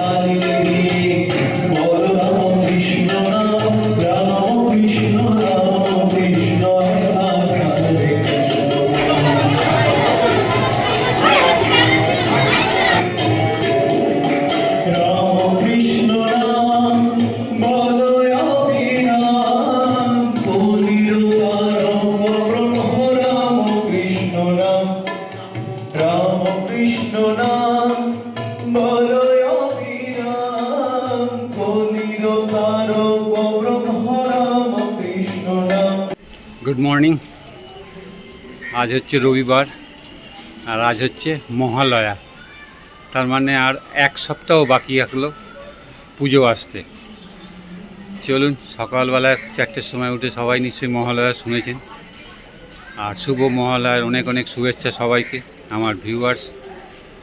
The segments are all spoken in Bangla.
তালি আজ হচ্ছে রবিবার, আর আজ হচ্ছে মহালয়া। তার মানে আর এক সপ্তাহ বাকি রাখল পুজো আসতে। চলুন, সকালবেলা চারটের সময় উঠে সবাই নিশ্চয়ই মহালয়া শুনেছেন। আর শুভ মহালয়ার অনেক অনেক শুভেচ্ছা সবাইকে, আমার ভিউয়ার্স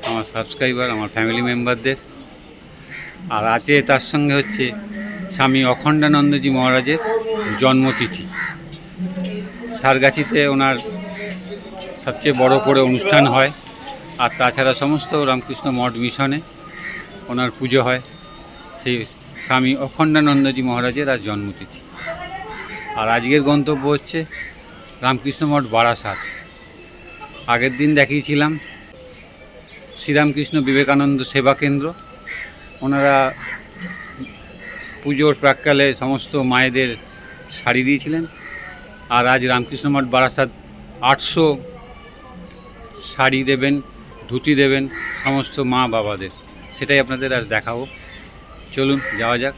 আমার সাবস্ক্রাইবার আমার ফ্যামিলি মেম্বারদের আর আজকে তার সঙ্গে হচ্ছে স্বামী অখণ্ডানন্দজি মহারাজের জন্মতিথি। সারগাছিতে ওনার সবচেয়ে বড় করে অনুষ্ঠান হয়। আর তাছাড়া সমস্ত রামকৃষ্ণ মঠ মিশনে ওনার পুজো হয়। সেই স্বামী অখণ্ডানন্দজি মহারাজের আজ জন্মতিথি। আর আজকের গন্তব্য হচ্ছে রামকৃষ্ণ মঠ বারাসাত। আগের দিন দেখিয়েছিলাম শ্রীরামকৃষ্ণ বিবেকানন্দ সেবা কেন্দ্র। ওনারা পুজোর প্রাককালে সমস্ত মায়েদের শাড়ি দিয়েছিলেন। আর আজ রামকৃষ্ণ মঠ বারাসাত আটশো শাড়ি দেবেন, ধুতি দেবেন, সমস্ত মা বাবাদের। সেটাই আপনাদের আজ দেখাবো। চলুন, যাওয়া যাক।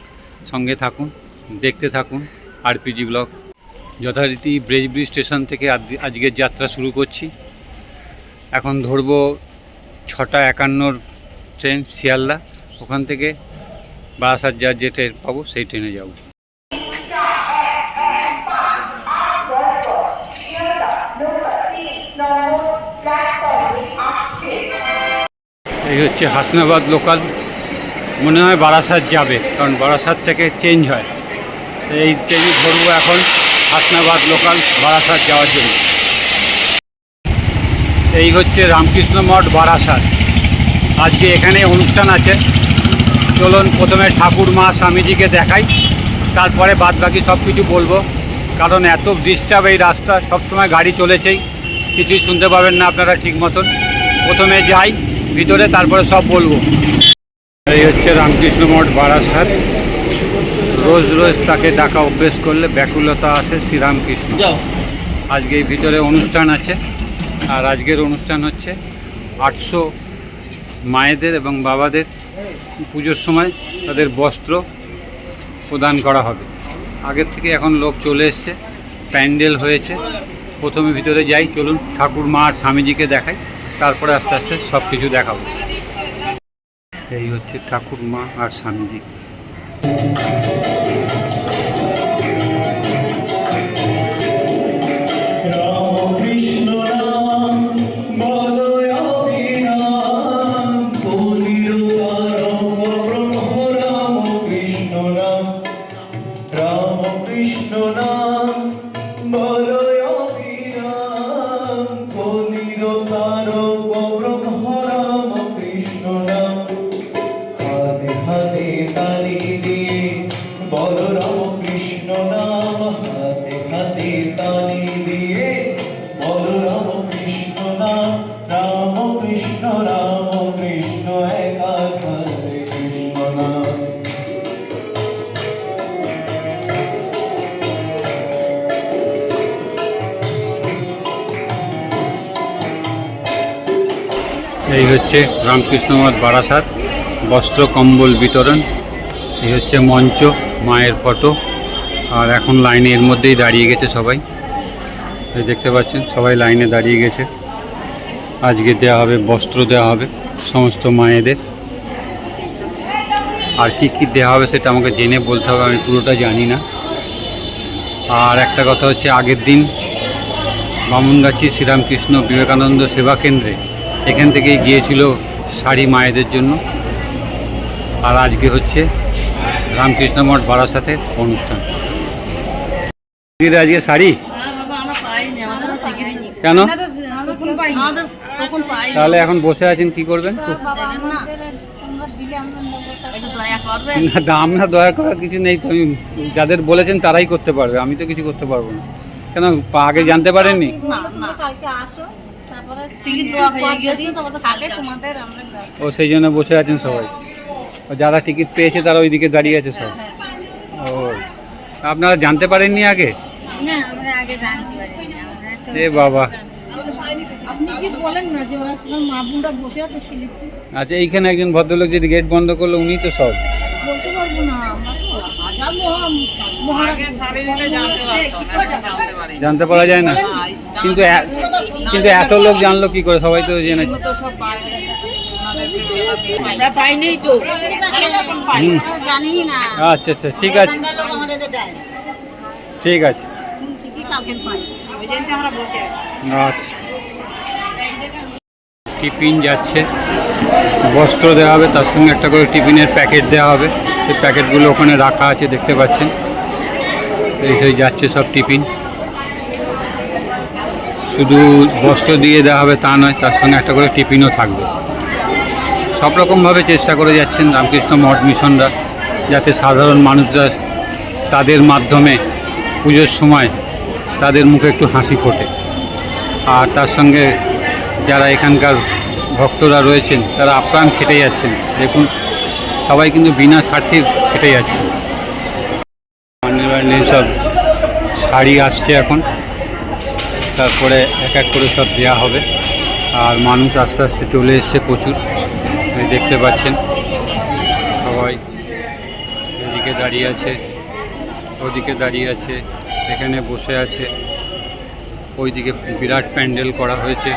সঙ্গে থাকুন, দেখতে থাকুন, আরপিজি ব্লগ। যথারীতি ব্রেজব্রিজ স্টেশন থেকে আজ- আজকের যাত্রা শুরু করছি। এখন ধরবো ছটা একান্নর ট্রেন শিয়ালদা। ওখান থেকে বারাসাত যার যে ট্রেন পাবো, সেই ট্রেনে যাব। এই হচ্ছে হাসনাবাদ লোকাল। মনে হয় বারাসাত যাবে, কারণ বারাসাত থেকে চেঞ্জ হয়। তো এই ট্রেনে ধরবো এখন হাসনাবাদ লোকাল, বারাসাত যাওয়ার জন্য। এই হচ্ছে রামকৃষ্ণ মঠ, বারাসাত। আজকে এখানে অনুষ্ঠান আছে। চলুন, প্রথমে ঠাকুর মা স্বামীজিকে দেখাই। তারপরে বাদ বাকি সব কিছু বলব। কারণ এত ডিস্টার্ব এই রাস্তা, সবসময় গাড়ি চলেছেই। কিছুই শুনতে পাবেন না আপনারা ঠিক মতন। প্রথমে যাই। ভিতরে তারপরে সব বলব। এই হচ্ছে রামকৃষ্ণ মঠ বারাসাত। রোজ রোজ তাকে ডাকা অভ্যেস করলে ব্যাকুলতা আসে শ্রীরামকৃষ্ণ। আজকে এই ভিতরে অনুষ্ঠান আছে। আর আজকের অনুষ্ঠান হচ্ছে আটশো মায়েদের এবং বাবাদের পুজোর সময় তাদের বস্ত্র প্রদান করা হবে। আগের থেকে এখন লোক চলে এসছে। প্যান্ডেল হয়েছে। প্রথমে ভিতরে যাই চলুন ঠাকুর মা আর স্বামীজিকে দেখাই। তারপরে আস্তে আস্তে সব কিছু দেখাবো। এই হচ্ছে ঠাকুর মা আর স্বামীজি। রাম কৃষ্ণ নাম হচ্ছে রামকৃষ্ণ মঠ বারাসাত, বস্ত্র, কম্বল বিতরণ এই হচ্ছে মঞ্চ, মায়ের ফটো, আর এখন লাইনে এর মধ্যেই দাঁড়িয়ে গেছে সবাই। দেখতে পাচ্ছেন, সবাই লাইনে দাঁড়িয়ে গেছে। আজকে দেওয়া হবে, বস্ত্র দেওয়া হবে সমস্ত মায়েদের। আর কি কি দেওয়া হবে সেটা আমাকে জেনে বলতে হবে, আমি পুরোটা জানি না। আর একটা কথা হচ্ছে, আগের দিন বামুনগাছি শ্রীরামকৃষ্ণ বিবেকানন্দ সেবা কেন্দ্রে এখান থেকেই গিয়েছিল শাড়ি মায়েদের জন্য। আর আজকে হচ্ছে রামকৃষ্ণ মঠ বারাসাতের অনুষ্ঠান। দিদি আজকে শাড়ি? হ্যাঁ কেন? তাহলে এখন বসে আছেন কি করবেন? না দাম না। দয়া করার কিছু নেই তো আমি যাদের বলেছেন তারাই করতে পারবে আমি তো কিছু করতে পারব না। কেন পা- আগে জানতে পারেননি? না ও সেই জন্য বসে আছেন সবাই। ও যারা টিকিট পেয়েছে তারা ওইদিকে দাঁড়িয়ে আছে সব। ও আপনারা জানতে পারেননি আগে? না আমরা আগে জানতে পারি না আমরা তো এ বাবা। আপনি কি বলেন না যে ওরা আপনার মা বোনরা বসে আছে শিলিগুড়ি আচ্ছা এইখানে একজন ভদ্রলোক যদি গেট বন্ধ করল উনি তো সব। বলতে পারব না জানতে পারা। যায় না। কিন্তু কিন্তু এত লোক জানলো কি করে সবাই তো জেনেছে। আচ্ছা আচ্ছা ঠিক আছে। ঠিক আছি। আচ্ছা। টিফিন যাচ্ছে। বস্ত্র দেওয়া হবে তার সঙ্গে একটা করে টিফিনের প্যাকেট দেওয়া হবে। সেই প্যাকেটগুলো ওখানে রাখা আছে, দেখতে পাচ্ছেন। এই সেই যাচ্ছে সব টিফিন। শুধু বস্ত্র দিয়ে দেওয়া হবে তা নয়, তার সঙ্গে একটা করে টিফিনও থাকবে। সব রকমভাবে চেষ্টা করে যাচ্ছেন রামকৃষ্ণ মঠ মিশনরা, যাতে সাধারণ মানুষরা তাদের মাধ্যমে পুজোর সময় তাদের মুখে একটু হাসি ফোটে। আর তার সঙ্গে যারা এখানকার ভক্তরা রয়েছেন, তারা আপ্রাণ খেটে যাচ্ছেন। দেখুন সবাই কিন্তু বিনা স্বার্থে খেটে যাচ্ছে। সব শাড়ি আসছে এখন। তারপরে এক এক করে সব দেওয়া হবে। আর মানুষ আস্তে আস্তে চলে এসছে প্রচুর। দেখতে পাচ্ছেন, সবাই এদিকে দাঁড়িয়ে আছে, ওদিকে দাঁড়িয়ে আছে, এখানে বসে আছে। ওইদিকে বিরাট প্যান্ডেল করা হয়েছে।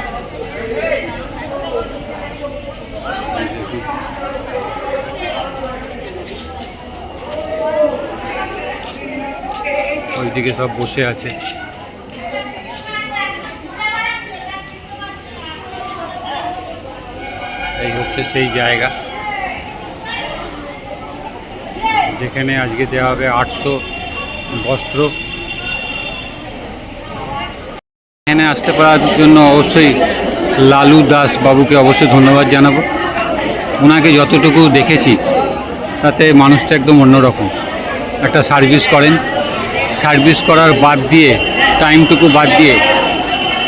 ওইদিকে সব বসে আছে। এই হচ্ছে সেই জায়গা। যেখানে আজকে দেওয়া হবে আটশো বস্ত্র। এখানে আসতে পারার জন্য অবশ্যই লালু দাস বাবুকে অবশ্যই ধন্যবাদ জানাব। ওনাকে যতটুকু দেখেছি, তাতে মানুষটা একদম অন্যরকম। একটা সার্ভিস করেন। সার্ভিস করার বাদ দিয়ে, টাইমটুকু বাদ দিয়ে,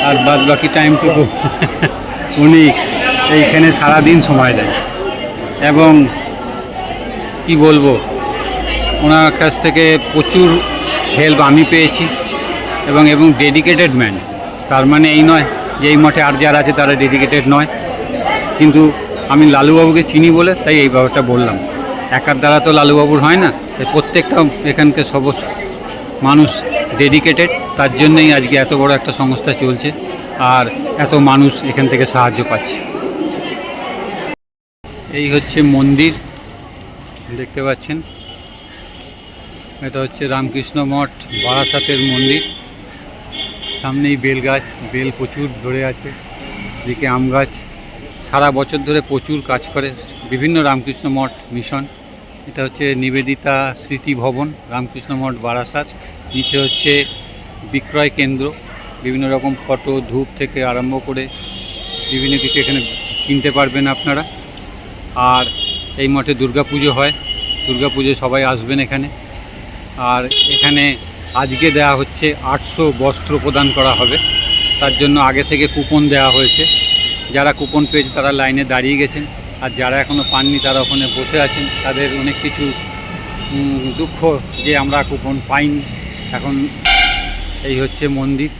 আর বাদ বাকি টাইমটুকু উনি এইখানে সারাদিন সময় দেয় এবং কি বলব, ওনার কাছ থেকে প্রচুর হেল্প আমি পেয়েছি, এবং এবং ডেডিকেটেড ম্যান তার মানে এই নয় যে এই মঠে আর যারা আছে তারা ডেডিকেটেড নয়। কিন্তু আমি লালুবাবুকে চিনি বলে তাই এই ব্যাপারটা বললাম। একার দ্বারা তো লালুবাবুর হয় না, তাই প্রত্যেকটা এখানকার সব মানুষ ডেডিকেটেড তার জন্যই আজকে এত বড় একটা সংস্থা চলছে আর এত মানুষ এখান থেকে সাহায্য পাচ্ছে। এই হচ্ছে মন্দির, দেখতে পাচ্ছেন। এটা হচ্ছে রামকৃষ্ণ মঠ, বারাসাতের মন্দির। সামনেই বেল গাছ, বেল প্রচুর ধরে আছে দিকে আম গাছ। সারা বছর ধরে প্রচুর কাজ করে, বিভিন্ন রামকৃষ্ণ মঠ মিশন এটা হচ্ছে নিবেদিতা স্মৃতি ভবন, রামকৃষ্ণ মঠ, বারাসাত। নিচে হচ্ছে বিক্রয় কেন্দ্র। বিভিন্ন রকম ফটো, ধূপ থেকে আরম্ভ করে বিভিন্ন কিছু এখানে কিনতে পারবেন আপনারা। আর এই মঠে দুর্গাপুজো হয়। দুর্গাপুজোয় সবাই আসবেন এখানে। আর এখানে আজকে দেওয়া হচ্ছে আটশো বস্ত্র প্রদান করা হবে। তার জন্য আগে থেকে কুপন দেওয়া হয়েছে। যারা কুপন পেয়েছে তারা লাইনে দাঁড়িয়ে গেছেন। আর যারা এখনও পাননি তারা ওখানে বসে আছেন, তাদের অনেক কিছু দুঃখ যে আমরা কুপন পাইনি। এখন এই হচ্ছে মন্দির।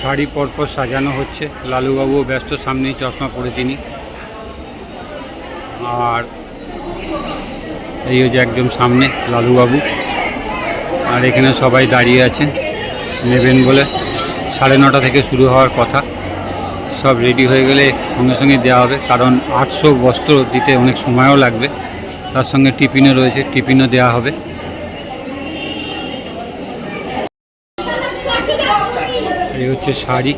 শাড়ি পরপর সাজানো হচ্ছে। লালুবাবুও ব্যস্ত সামনেই চশমা পরে তিনি। আর এই হচ্ছে একদম সামনে লালুবাবু। আর এখানে সবাই দাঁড়িয়ে আছেন, নেবেন বলে। সাড়ে নটা থেকে শুরু হওয়ার কথা। সব রেডি হয়ে গেলে সঙ্গে সঙ্গে দেওয়া হবে, কারণ আটশো বস্ত্র দিতে অনেক সময়ও লাগবে। তার সঙ্গে টিফিনও রয়েছে, টিফিনও দেওয়া হবে। এই হচ্ছে শাড়ি।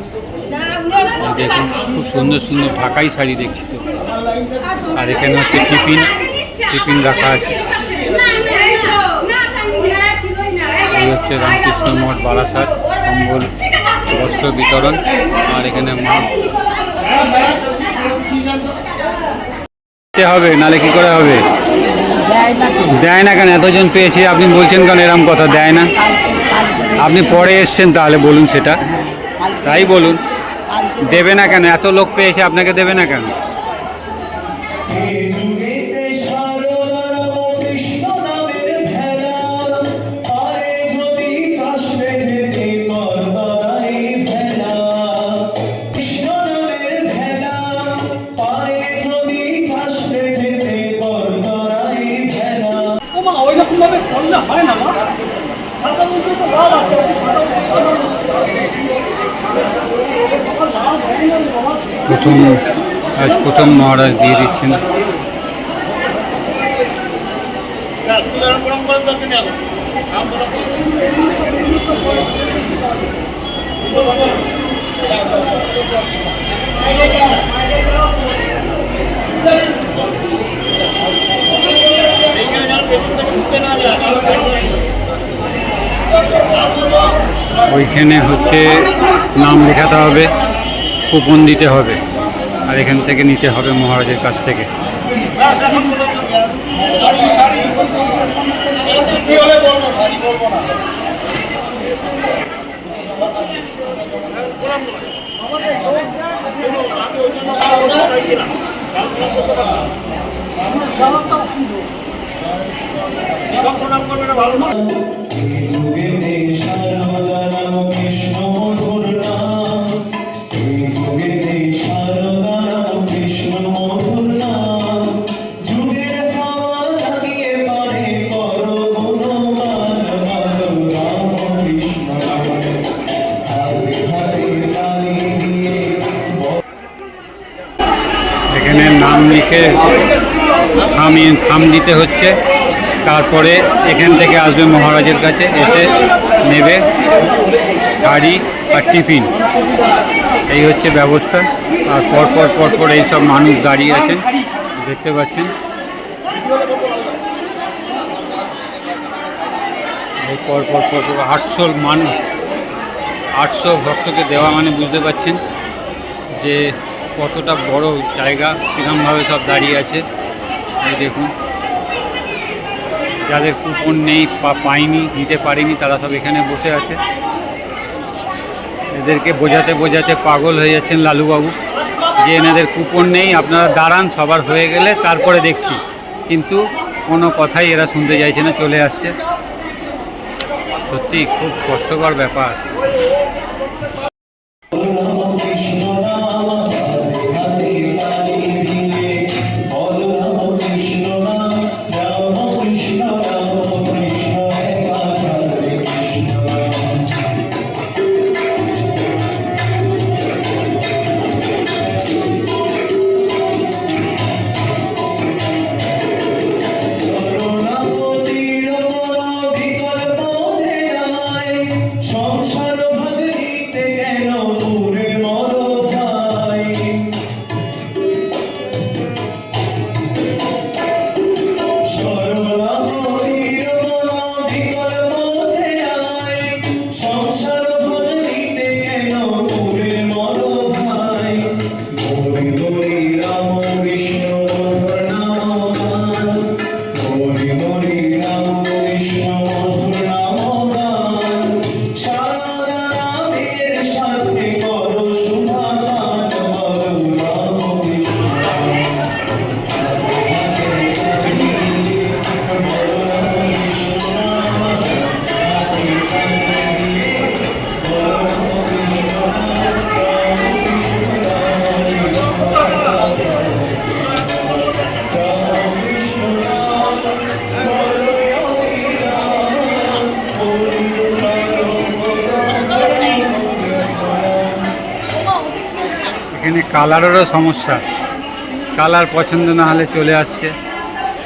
দেখুন, খুব সুন্দর সুন্দর ঢাকাই শাড়ি দেখছি তো। আর এখানে হচ্ছে টিফিন টিফিন রাখা আছে। এই হচ্ছে রামকৃষ্ণ মঠ, বারাসাত কম্বল বস্ত্র বিতরণ আর এখানে হবে? নালে কি করে হবে? দেয় না কেন? এতজন পেয়েছি আপনি বলছেন কেন এরকম কথা? দেয় না। আপনি পরে এসছেন তাহলে বলুন সেটা। তাই বলুন। দেবে না কেন? এত লোক পেয়েছে আপনাকে দেবে না কেন? প্রথম আজ প্রথম মহারাজ দিয়ে দিচ্ছেন। ওইখানে হচ্ছে নাম লেখাতে হবে। কুপন দিতে হবে। আর এখান থেকে নিতে হবে মহারাজের কাছ থেকে। এই লিখে থামি থাম দিতে হচ্ছে। তারপরে এখান থেকে আসবে মহারাজের কাছে, এসে নেবে শাড়ি আর টিফিন। এই হচ্ছে ব্যবস্থা। আর পর পর পর পর এইসব মানুষ দাঁড়িয়ে আছেন। দেখতে পাচ্ছেন। এই পর পর পর পর আটশো মানুষ, আটশো ভক্তকে দেওয়া মানে বুঝতে পাচ্ছেন যে কতটা বড় জায়গা কিরমভাবে সব দাঁড়িয়ে আছে দেখুন। যাদের কুপন নেই বা পায়নি, নিতে পারেনি, তারা সব এখানে বসে আছে। এদেরকে বোঝাতে বোঝাতে পাগল হয়ে যাচ্ছেন লালুবাবু। যে এনাদের কুপন নেই, আপনারা দাঁড়ান, সবার হয়ে গেলে তারপরে দেখছি। কিন্তু কোনো কথাই এরা শুনতে চাইছে না, চলে আসছে। সত্যি খুব কষ্টকর ব্যাপার। কালারেরও সমস্যা। কালার পছন্দ না হলে চলে আসছে।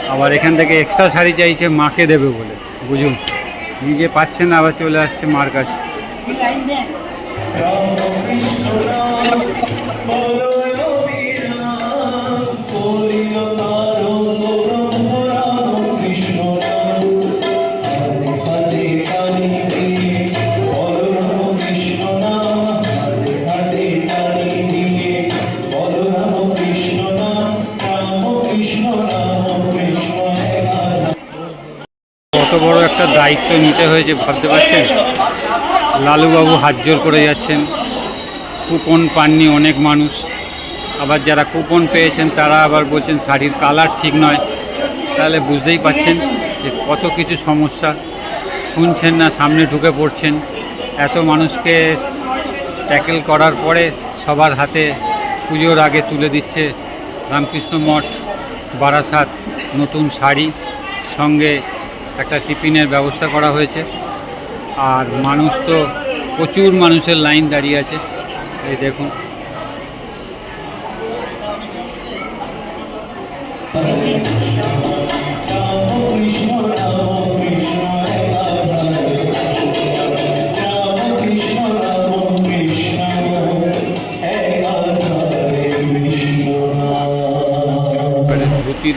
আবার এখান থেকে এক্সট্রা শাড়ি চাইছে, মাকে দেবে বলে। বুঝুন। নিজে পাচ্ছে না, আবার চলে আসছে মার কাছে। বড় একটা দায়িত্ব নিতে হয়েছে ভাবতে পারছেন লালুবাবু হাত জোর করে যাচ্ছেন। কুপন পাননি অনেক মানুষ। আবার যারা কুপন পেয়েছেন, তারা আবার বলছেন শাড়ির কালার ঠিক নয়। তাহলে বুঝতেই পাচ্ছেন যে কত কিছু সমস্যা। শুনছেন না, সামনে ঢুকে পড়ছেন। এত মানুষকে ট্যাকেল করার পরে সবার হাতে পুজোর আগে তুলে দিচ্ছে রামকৃষ্ণ মঠ, বারাসাত নতুন শাড়ি। সঙ্গে একটা টিফিনের ব্যবস্থা করা হয়েছে। আর মানুষ তো প্রচুর মানুষের লাইন দাঁড়িয়ে আছে। এই দেখুন।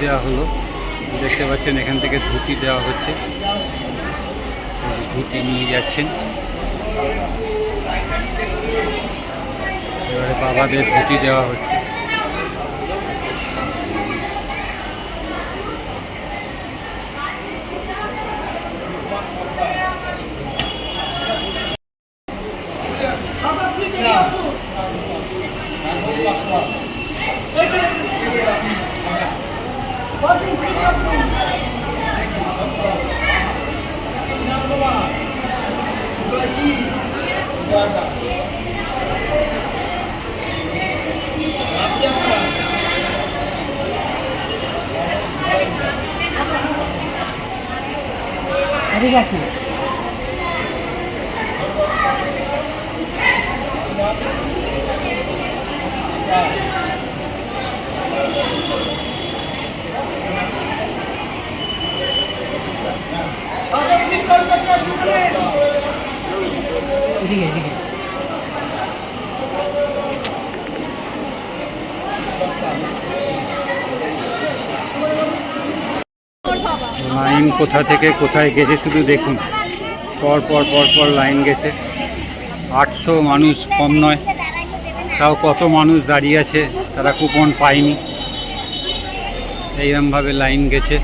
দেওয়া হলো। দেখতে পাচ্ছেন, এখান থেকে ধুতি দেওয়া হচ্ছে। ধুতি নিয়ে যাচ্ছেন। এবারে বাবাদের ধুতি দেওয়া হচ্ছে লাইন কোথা থেকে কোথায় গেছে, শুধু দেখুন। পর পর পর পর লাইন গেছে। আটশো মানুষ কম নয়। তাও কত মানুষ দাঁড়িয়ে আছে, তারা কুপন পায়নি। এইরমভাবে লাইন গেছে।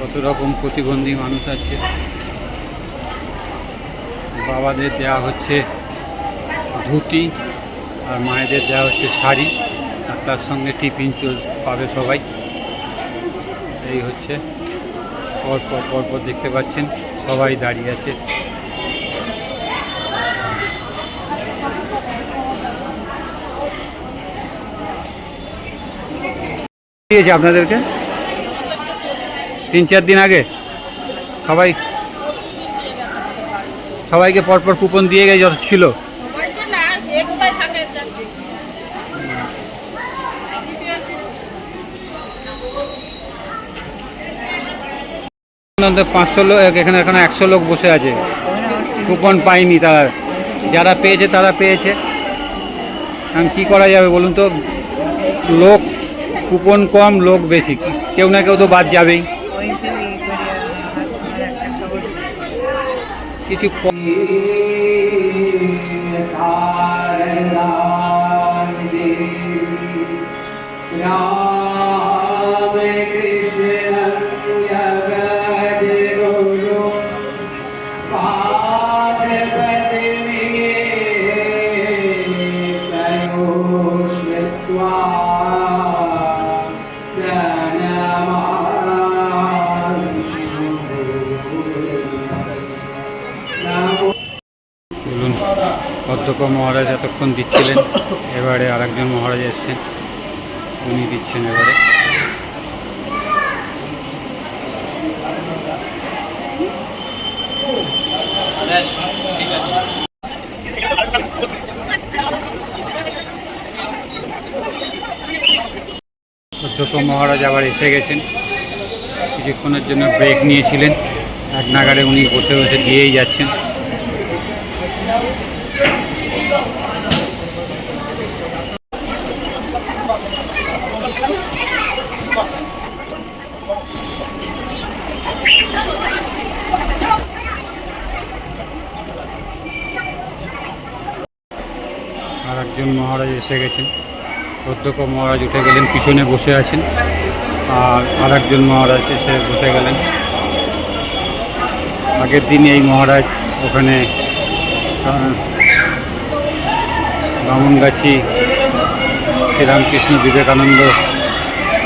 কত রকম প্রতিবন্ধী মানুষ আছে। বাবাদের দেওয়া হচ্ছে ধুতি আর মায়েদের দেওয়া হচ্ছে শাড়ি। আর তার সঙ্গে টিফিন চল পাবে সবাই। এই হচ্ছে পরপর পরপর দেখতে পাচ্ছেন, সবাই দাঁড়িয়ে আছে। দিয়েছে আপনাদেরকে? তিন, চার দিন আগে? সবাই, সবাইকে পরপর কুপন দিয়ে গেছে ছিল। পাঁচশো লোক এখানে এখানে একশো লোক বসে আছে। কুপন পায়নি তারা। যারা পেয়েছে তারা পেয়েছে। এখন কী করা যাবে বলুন তো? লোক কুপন কম, লোক বেশি। কেউ না কেউ তো বাদ যাবেই। কিছু কম। Ram Krishna মহারাজ এতক্ষণ দিচ্ছিলেন। এবারে আরেকজন মহারাজ এসছেন। উনি দিচ্ছেন এবারে। অধ্যক্ষ মহারাজ আবার এসে গেছেন। কিছুক্ষণের জন্য ব্রেক নিয়েছিলেন। এক নাগারে উনি বসে বসে দিয়েই যাচ্ছেন আর একজন মহারাজ এসে গেছেন। অধ্যক্ষ মহারাজ উঠে গেলেন, পিছনে বসে আছেন। আর আরেকজন মহারাজ এসে বসে গেলেন। আগের দিন এই মহারাজ ওখানে বামনগাছি শ্রীরামকৃষ্ণ বিবেকানন্দ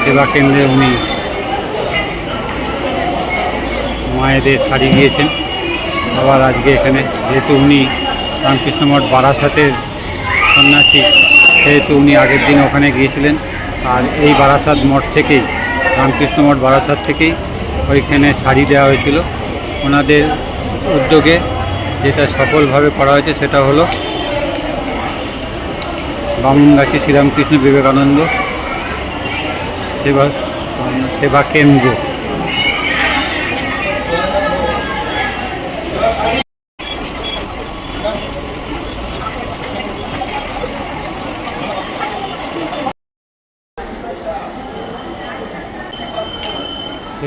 সেবা কেন্দ্রে উনি মায়েদের শাড়ি দিয়েছেন। আবার আজকে এখানে যেহেতু উনি রামকৃষ্ণ মঠ বারাসাতের সন্ন্যাসী সেহেতু উনি আগের দিন ওখানে গিয়েছিলেন, আর এই বারাসাত মঠ থেকেই, রামকৃষ্ণ মঠ বারাসাত থেকেই ওইখানে শাড়ি দেওয়া হয়েছিল। ওনাদের উদ্যোগে যেটা সফলভাবে করা হয়েছে সেটা হলো বামুনগাছি শ্রীরামকৃষ্ণ বিবেকানন্দ সেবা সেবা কেন্দ্র।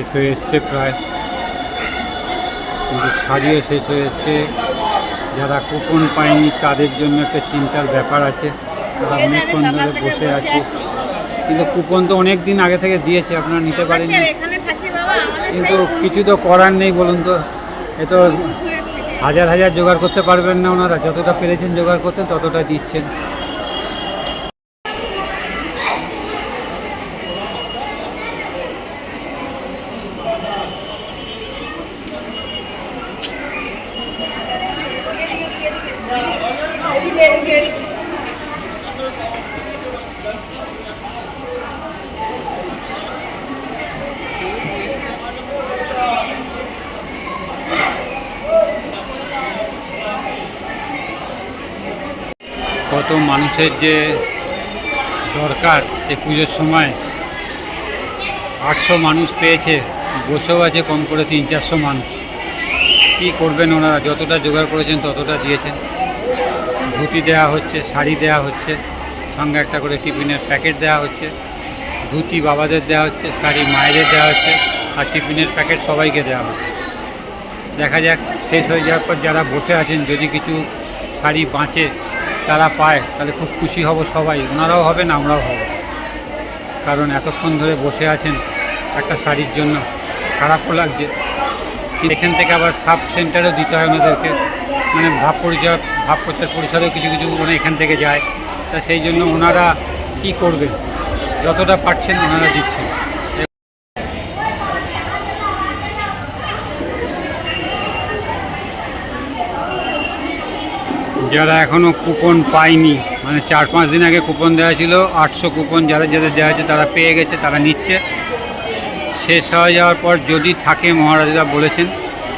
শেষ হয়ে এসছে প্রায়। কিন্তু শাড়িও শেষ হয়ে এসছে। যারা কুপন পায়নি তাদের জন্য একটা চিন্তার ব্যাপার আছে। তারা অনেকক্ষণ ধরে বসে আছে। কিন্তু কুপন তো অনেক দিন আগে থেকে দিয়েছে আপনারা নিতে আমাদের কিন্তু কিছু তো করার নেই বলুন তো। এ তো হাজার হাজার জোগাড় করতে পারবেন না ওনারা। যতটা পেরেছেন জোগাড় করতে ততটা দিচ্ছেন। মানুষের যে দরকার এই পুজোর সময় আটশো মানুষ পেয়েছে, বসেও আছে কম করে তিন চারশো মানুষ। কী করবেন ওনারা? যতটা জোগাড় করেছেন ততটা দিয়েছেন। ধুতি দেওয়া হচ্ছে, শাড়ি দেওয়া হচ্ছে, সঙ্গে একটা করে টিফিনের প্যাকেট দেওয়া হচ্ছে, ধুতি বাবাদের দেওয়া হচ্ছে, শাড়ি মায়েদের দেওয়া হচ্ছে, আর টিফিনের প্যাকেট সবাইকে দেওয়া হচ্ছে। দেখা যাক, শেষ হয়ে যাওয়ার পর যারা বসে আছেন, যদি কিছু শাড়ি বাঁচে তারা পায়, তাহলে খুব খুশি হব সবাই। ওনারাও হবেন, আমরাও হব। কারণ এতক্ষণ ধরে বসে আছেন একটা শাড়ির জন্য, খারাপও লাগছে। এখান থেকে আবার সাব সেন্টারেও দিতে হয় ওনাদেরকে। মানে ভাব পরিচয়, ভাব প্রচার পরিষদেও কিছু কিছু মানে এখান থেকে যায়। তা সেই জন্য ওনারা কি করবেন যতটা পারছেন ওনারা দিচ্ছেন। যারা এখনও কুপন পায়নি মানে চার পাঁচ দিন আগে কুপন দেওয়া ছিল, আটশো কুপন যারা যাদের দেওয়া আছে তারা পেয়ে গেছে, তারা নিচ্ছে। শেষ হয়ে যাওয়ার পর যদি থাকে মহারাজরা বলেছেন,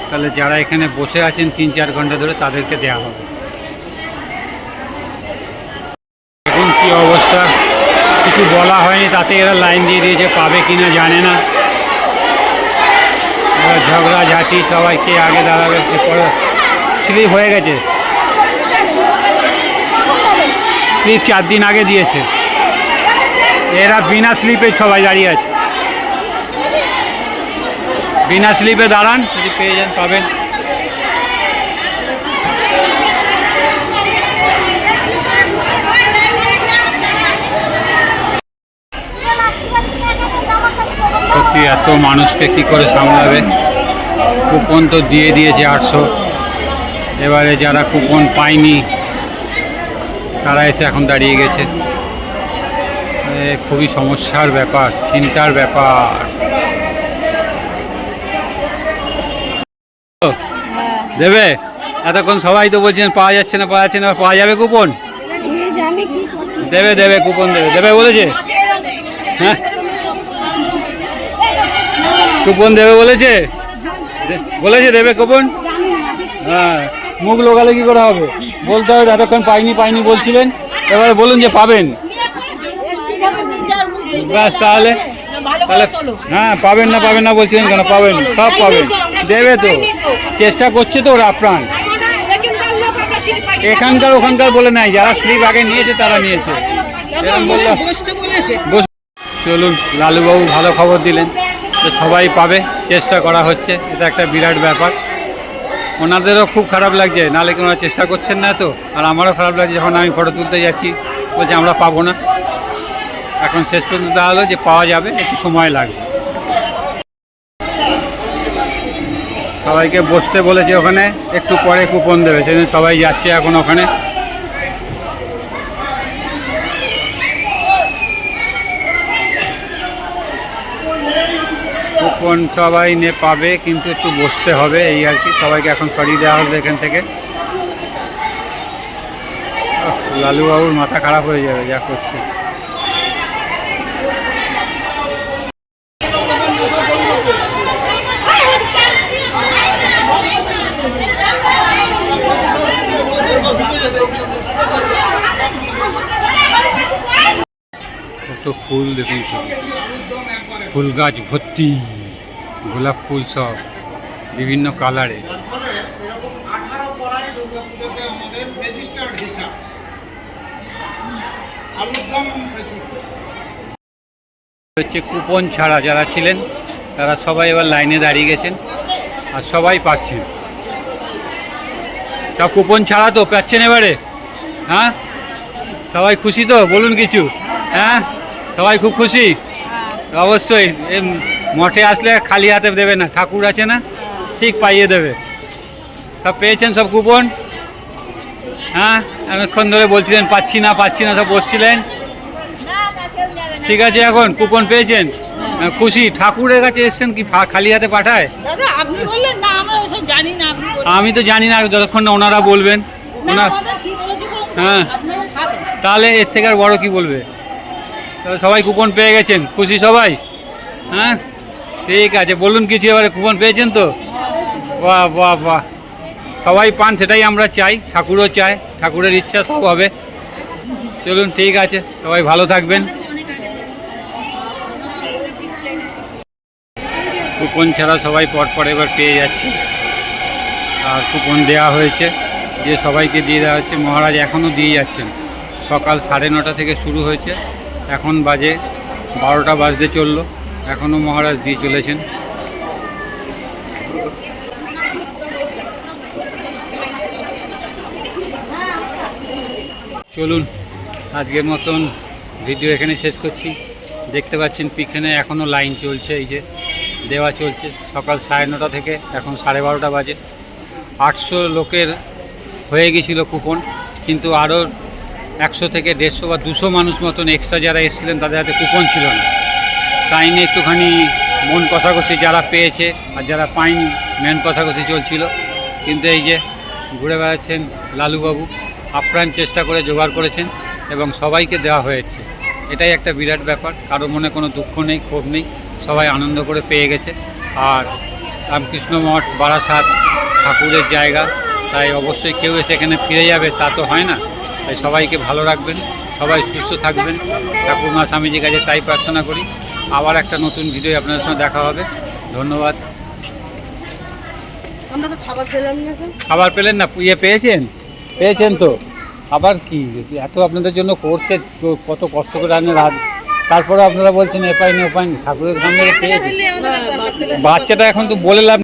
তাহলে যারা এখানে বসে আছেন তিন চার ঘণ্টা ধরে তাদেরকে দেওয়া হবে। এখন কী অবস্থা। কিছু বলা হয়নি, তাতে এরা লাইন দিয়ে দিয়েছে, পাবে কি না জানে না। ঝগড়া ঝাঁটি সবাই কে আগে দাঁড়াবে পরে স্লিপ হয়ে গেছে। স্লিপ চার দিন আগে দিয়েছে। এরা বিনা স্লিপে সবাই দাঁড়িয়ে আছে। বিনা স্লিপে দাঁড়ান, যদি পেয়ে যান পাবেন। সত্যি, এত মানুষকে কি করে সামলাবে? কুপন তো দিয়ে দিয়েছে আটশো। এবারে যারা কুপন পায়নি তারা এসে এখন দাঁড়িয়ে গেছে। খুবই সমস্যার ব্যাপার, চিন্তার ব্যাপার। দেবে? এতক্ষণ সবাই তো বলছেন পাওয়া যাচ্ছে না, পাওয়া যাচ্ছে না, পাওয়া যাবে কুপন? দেবে দেবে, কুপন দেবে। দেবে বলেছে? হ্যাঁ? কুপন দেবে বলেছে? বলেছে দেবে কুপন? হ্যাঁ। মুখ লোকালে কি করে হবে? বলতে হবে, এতক্ষণ পাইনি পাইনি বলছিলেন। এবারে বলুন যে পাবেন। ব্যাস, তাহলে তাহলে হ্যাঁ পাবেন না পাবেন না বলছিলেন কেন? পাবেন, সব পাবেন। দেবে তো। চেষ্টা করছে তো ওরা, প্রাণ। এখানকার, ওখানকার বলে নাই। যারা স্লিপ আগে নিয়েছে, তারা নিয়েছে। চলুন, লালুবাবু ভালো খবর দিলেন সবাই পাবে, চেষ্টা করা হচ্ছে। এটা একটা বিরাট ব্যাপার। ওনাদেরও খুব খারাপ লাগছে। নাহলে কি ওনারা চেষ্টা করছেন না তো আর আমারও খারাপ লাগছে যখন আমি ফটো তুলতে যাচ্ছি। বলছে, আমরা পাবো না। এখন শেষ পর্যন্ত তাহলে যে পাওয়া যাবে, একটু সময় লাগবে। সবাইকে বসতে বলেছে ওখানে, একটু পরে কুপন দেবে সেদিন সবাই যাচ্ছে এখন ওখানে। কুপন সবাই নে পাবে, কিন্তু একটু বসতে হবে, এই আর কি। সবাইকে এখন সরিয়ে দেওয়া হবে এখান থেকে। লালুবাবুর মাথা খারাপ হয়ে যাবে, যা করছে। কত ফুল দেখুন ফুল গাছ ভর্তি। গোলাপ ফুল সব বিভিন্ন কালারে হচ্ছে কুপন ছাড়া যারা ছিলেন তারা সবাই এবার লাইনে দাঁড়িয়ে গেছেন আর সবাই পাচ্ছেন। সব কুপন ছাড়া তো পাচ্ছেন এবারে? হ্যাঁ? সবাই খুশি তো? বলুন কিছু। হ্যাঁ? সবাই খুব খুশি? অবশ্যই। এই মঠে আসলে খালি হাতে দেবে না ঠাকুর আছে না ঠিক পাইয়ে দেবে। সব পেয়েছেন সব কুপন? হ্যাঁ অনেকক্ষণ ধরে বলছিলেন পাচ্ছি না পাচ্ছি না সব বসছিলেন? ঠিক আছে এখন কুপন পেয়েছেন? খুশি ঠাকুরের কাছে এসছেন কি খালি হাতে পাঠায়। আমি তো জানি না যতক্ষণ না ওনারা বলবেন ওনার? হ্যাঁ। তাহলে এর থেকে আর বড় কি বলবে? সবাই কুপন পেয়ে গেছেন খুশি সবাই? হ্যাঁ? ঠিক আছে, বলুন কিছু এবারে কুপন পেয়েছেন তো? বাহ বাহ বাহ। সবাই পান, সেটাই আমরা চাই, ঠাকুরও চায়, ঠাকুরের ইচ্ছা, সব হবে। চলুন, ঠিক আছে, সবাই ভালো থাকবেন। কুপন ছাড়া সবাই পরপর এবার পেয়ে যাচ্ছে। আর কুপন দেওয়া হয়েছে, যে সবাইকে দিয়ে দেওয়া হচ্ছে, মহারাজ এখনও দিয়ে যাচ্ছেন। সকাল সাড়ে নটা থেকে শুরু হয়েছে, এখন বাজে বারোটা বাজতে চলল। এখনও মহারাজ দিয়ে চলেছেন। চলুন, আজকের মতন ভিডিও এখানে শেষ করছি। দেখতে পাচ্ছেন পিছনে এখনও লাইন চলছে, এই যে দেওয়া চলছে। সকাল সাড়ে নটা থেকে এখন সাড়ে বারোটা বাজে। আটশো লোকের হয়ে গেছিল কুপন, কিন্তু আরও একশো থেকে দেড়শো বা দুশো মানুষ মতন এক্সট্রা যারা এসেছিলেন, তাদের হাতে কুপন ছিল না। তাই নিয়ে একটুখানি মন কষাকষি যারা পেয়েছে আর যারা পায়নি মেন কষাকষি চলছিল। কিন্তু এই যে ঘুরে বেড়াচ্ছেন লালুবাবু, আপ্রাণ চেষ্টা করে জোগাড় করেছেন এবং সবাইকে দেওয়া হয়েছে। এটাই একটা বিরাট ব্যাপার, কারও মনে কোনো দুঃখ নেই, ক্ষোভ নেই, সবাই আনন্দ করে পেয়ে গেছে। আর রামকৃষ্ণ মঠ, বারাসাত ঠাকুরের জায়গা, তাই অবশ্যই কেউ এসে এখানে ফিরে যাবে, তা তো হয় না। তাই সবাইকে ভালো রাখবেন, সবাই সুস্থ থাকবেন। ঠাকুর মা স্বামীজির কাছে তাই প্রার্থনা করি আবার একটা নতুন ভিডিও আপনাদের সঙ্গে দেখা হবে। ধন্যবাদ। আমরা তো খাবার পেলাম না খাবার পেলেন না? ইয়ে পেয়েছেন? পেয়েছেন তো? আবার কি? এত আপনাদের জন্য করছে তো কত কষ্ট করে রান্না রাত। তারপরে আপনারা বলছেন এ পাইনি ও পাইনি। ঠাকুরের সামনে পেয়েছে। বাচ্চাটা এখন তো বলে লাভ